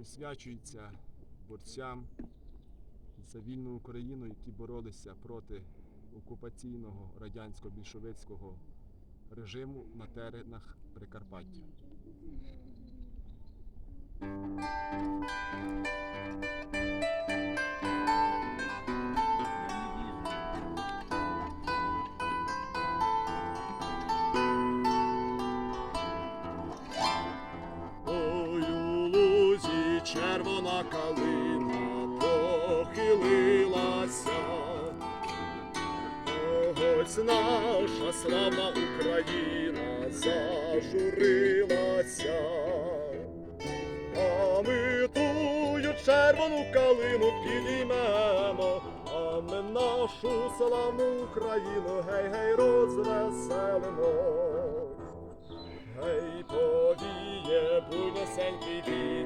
присвячується борцям за вільну Україну, які боролися проти окупаційного радянсько-більшовицького режиму на теренах Прикарпаття. Червона калина похилилася. Ось наша славна Україна зажурилася. А ми тую червону калину підіймемо, а ми нашу славну Україну гей-гей розвеселимо. Гей, повіє буйносенький вітер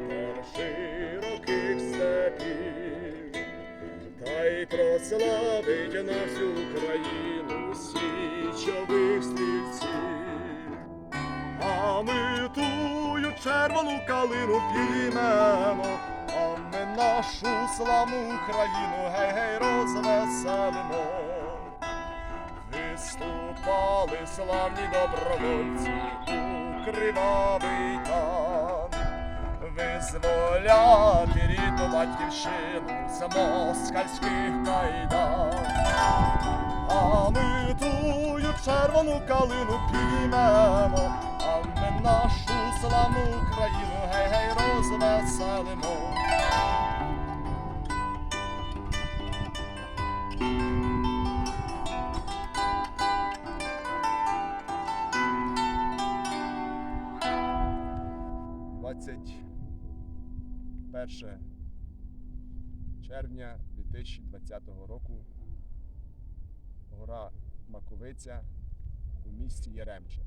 прославить на всю Україну січових стрільців. А ми тую червону калину підіймемо, а ми нашу славну Україну гей-гей розвеселимо. Виступали славні добровольці у кривавий тан, визволяти рідну батьківщину з москальських кайдан. А ми тую червону калину підіймемо, а ми нашу славну Україну гей-гей розвеселимо. Двадцять перше червня 2020 року гора Маковиця у місті Яремче.